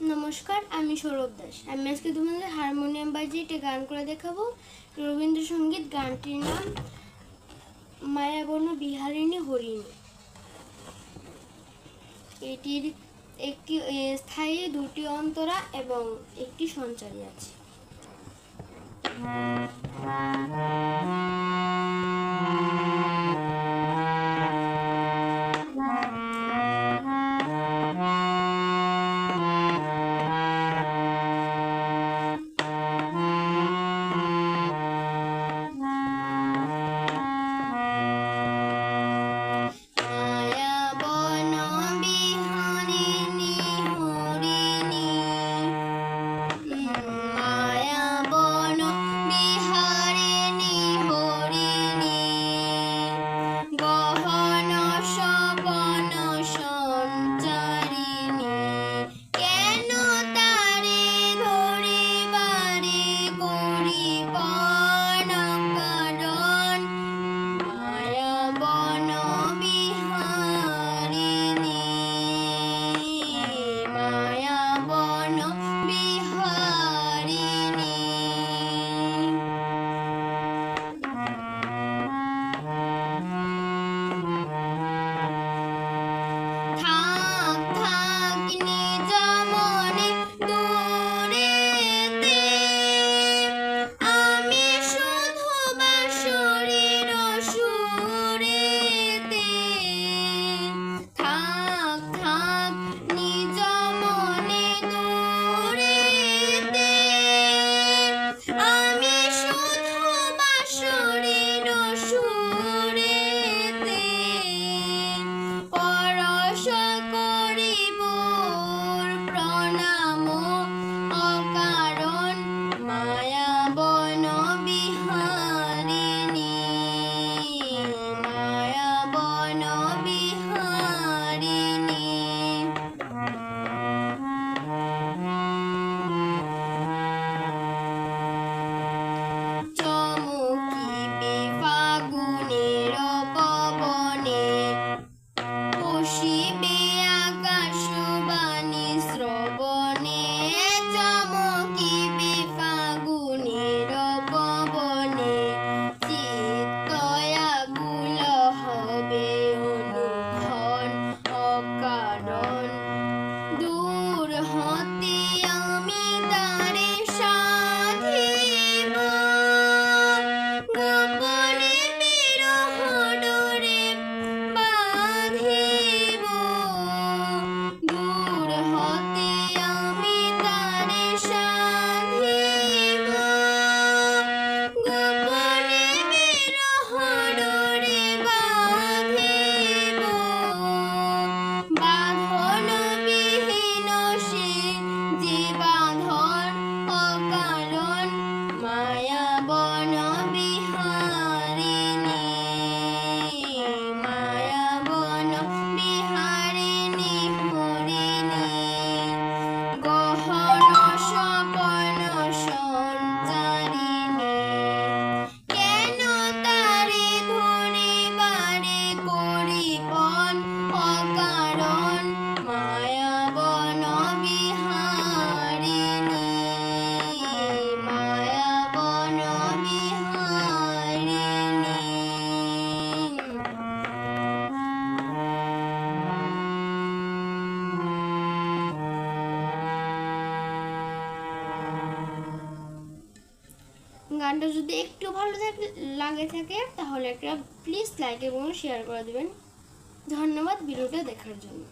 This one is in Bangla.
নমস্কার, আমি সৌরভ দাস। আমি আজকে তোমাদের হারমোনিয়াম বাজিয়ে একটা গান করে দেখাবো। রবীন্দ্রসঙ্গীত গানটির নাম মায়াবর্ণ বিহারিণী হরিণী। এটির একটি স্থায়ী দুটি অন্তরা এবং একটি সঞ্চারী আছে। গানটা যদি একটু ভালো থাকে, লাগে থাকে, তাহলে একটা প্লিজ লাইক এবং শেয়ার করে দেবেন। ধন্যবাদ ভিডিওটা দেখার জন্য।